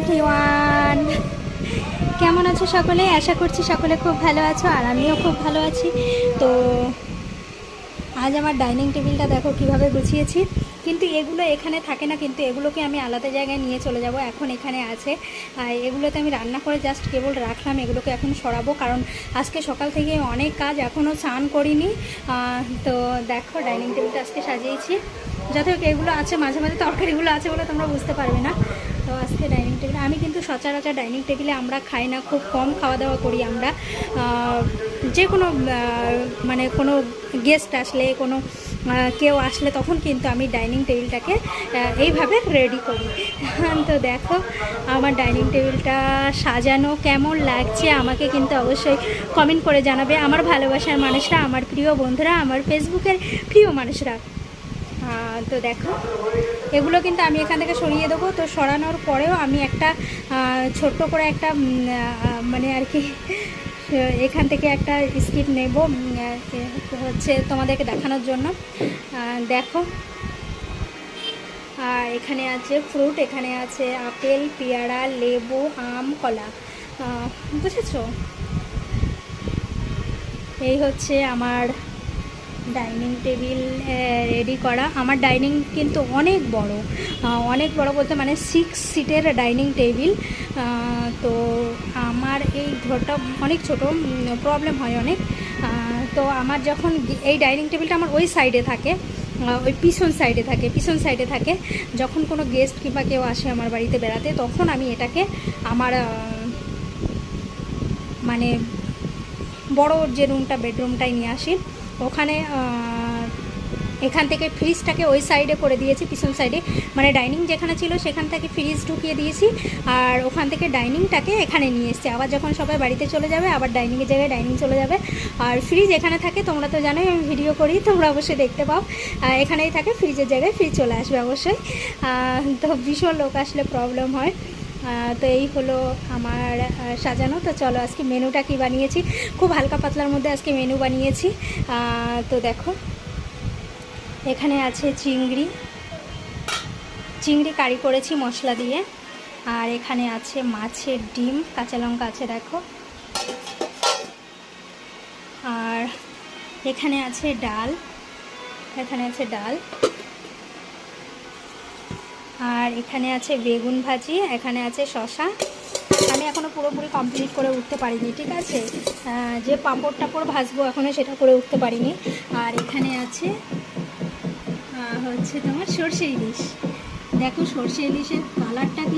Everyone কেমন আছো সকলে? আশা করছি সকলে খুব ভালো আছো আর আমিও খুব ভালো আছি। তো আজ আমার ডাইনিং টেবিলটা দেখো কীভাবে গুছিয়েছি। কিন্তু এগুলো এখানে থাকে না, কিন্তু এগুলোকে আমি আলাদা জায়গায় নিয়ে চলে যাব, এখন এখানে আছে। এগুলোতে আমি রান্না করে জাস্ট কেবল রাখলাম, এগুলোকে এখন সরাবো, কারণ আজকে সকাল থেকে অনেক কাজ এখনও স্নান করিনি। তো দেখো ডাইনিং টেবিলটা আজকে সাজিয়েছি। যাতে এগুলো আছে, মাঝে মাঝে তরকারিগুলো আছে বলে তোমরা বুঝতে পারবে না। তো আজকে ডাইনিং টেবিল আমি কিন্তু সচরাচর ডাইনিং টেবিলে আমরা খাই না, খুব কম খাওয়া দাওয়া করি আমরা। যে কোনো মানে কোনো গেস্ট আসলে, কোনো কেউ আসলে তখন কিন্তু আমি ডাইনিং টেবিলটাকে এইভাবে রেডি করি। তো দেখো, আমার ডাইনিং টেবিলটা সাজানো কেমন লাগছে, আমাকে কিন্তু অবশ্যই কমেন্ট করে জানাবে। আমার ভালোবাসার মানুষরা, আমার প্রিয় বন্ধুরা, আমার ফেসবুকের প্রিয় মানুষরা। তো দেখো, এগুলো কিন্তু আমি এখান থেকে সরিয়ে দেবো। তো সরানোর পরেও আমি একটা ছোট্ট করে একটা মানে আর কি এখান থেকে একটা স্কিপ নেব হচ্ছে তোমাদেরকে দেখানোর জন্য। দেখো আর এখানে আছে ফ্রুট, এখানে আছে আপেল, পেয়ারা, লেবু, আম, কলা। বুঝেছ? এই হচ্ছে আমার ডাইনিং টেবিল রেডি করা। আমার ডাইনিং কিন্তু অনেক বড়। অনেক বড় বলতে মানে সিক্স সিটের ডাইনিং টেবিল। তো আমার এই ঘরটা অনেক ছোট প্রবলেম হয় অনেক। তো আমার যখন এই ডাইনিং টেবিলটা আমার ওই সাইডে থাকে ওই পিছন সাইডে থাকে, পিছন সাইডে থাকে। যখন কোনো গেস্ট কিংবা কেউ আসে আমার বাড়িতে বেড়াতে, তখন আমি এটাকে আমার মানে বড় যে রুমটা বেডরুমটাই নিয়ে আসি। ওখানে এখান থেকে ফ্রিজটাকে ওই সাইডে করে দিয়েছি, পিছন সাইডে। মানে ডাইনিং যেখানে ছিল, সেখান থেকে ফ্রিজ ঢুকিয়ে দিয়েছি। আর ওখান থেকে ডাইনিংটাকে এখানে নিয়ে এসেছি। আবার যখন সবাই বাড়িতে চলে যাবে, আবার ডাইনিংয়ের জায়গায় ডাইনিং চলে যাবে। আর ফ্রিজ এখানে থাকে, তোমরা তো জানোই, আমি ভিডিও করি, তোমরা অবশ্যই দেখতে পাও। এখানেই থাকে, ফ্রিজের জায়গায় ফ্রিজ চলে আসবে অবশ্যই। তো ভীষণ লোক আসলে প্রবলেম হয়। তো এই হলো আমার সাজানো। তো চলো আজকে মেনুটা কি বানিয়েছি? খুব হালকা পাতলার মধ্যে আজকে মেনু বানিয়েছি। তো দেখো, এখানে আছে চিংড়ি। চিংড়ি কারি করেছি মশলা দিয়ে। আর এখানে আছে মাছের ডিম, কাঁচা লঙ্কা আছে, দেখো। আর এখানে আছে ডাল। এখানে আছে ডাল। আর এখানে আছে বেগুন ভাজি, এখানে আছে শশা আমি এখনও পুরোপুরি কমপ্লিট করে উঠতে পারিনি, ঠিক আছে? যে পাঁপড় টাপড় ভাজবো এখনও সেটা করে উঠতে পারিনি। আর এখানে আছে হচ্ছে তোমার সর্ষে ইলিশ। দেখো সর্ষে ইলিশের কালারটা কি